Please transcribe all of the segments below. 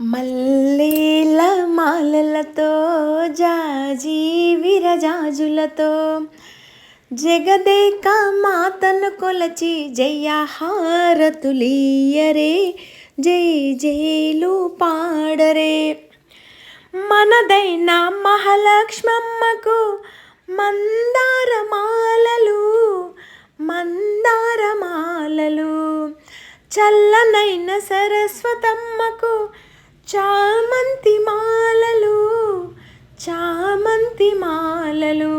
మల్లెల మాలలతో జాజీ విరజాజులతో జగదేక మాతను కొలచి జయహారతులీయరే జై జైలు పాడరే. మనదైన మహాలక్ష్మమ్మకు మందారమాలలు మందారమాలలు. చల్లనైన సరస్వతమ్మకు చామంతి మాలలు చామంతి మాలలు.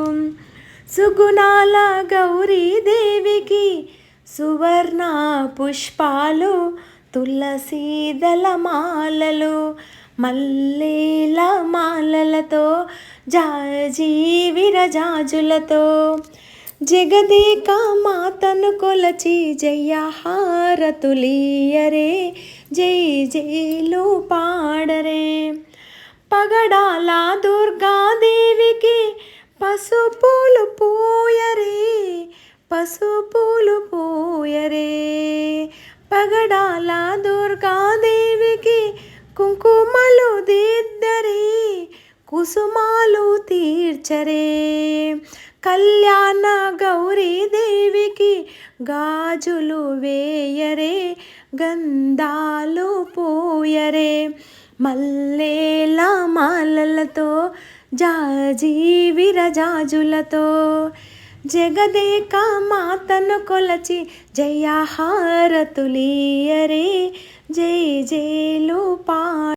సుగుణాల గౌరీదేవికి సువర్ణ పుష్పాలు తులసీదల మాలలు మల్లేల మాలలతో జాజి విరజాజులతో. జగదేక మాతను కొలచి జయహారతులీయరే జై జైలు పాడరే. పగడాల దుర్గాదేవికి పసుపులు పోయరే. పసుపులు పోయరే. పగడాల దుర్గాదేవికి కుంకుమ కుసుమాలు తీర్చరే. కళ్యాణ గౌరీదేవికి గాజులు వేయరే గంధాలు పూయరే. మల్లేల మాలలతో జాజీ విరజాజులతో జగదేక మాతను కొలచి జయహారతులీయరే. జై జైలు పా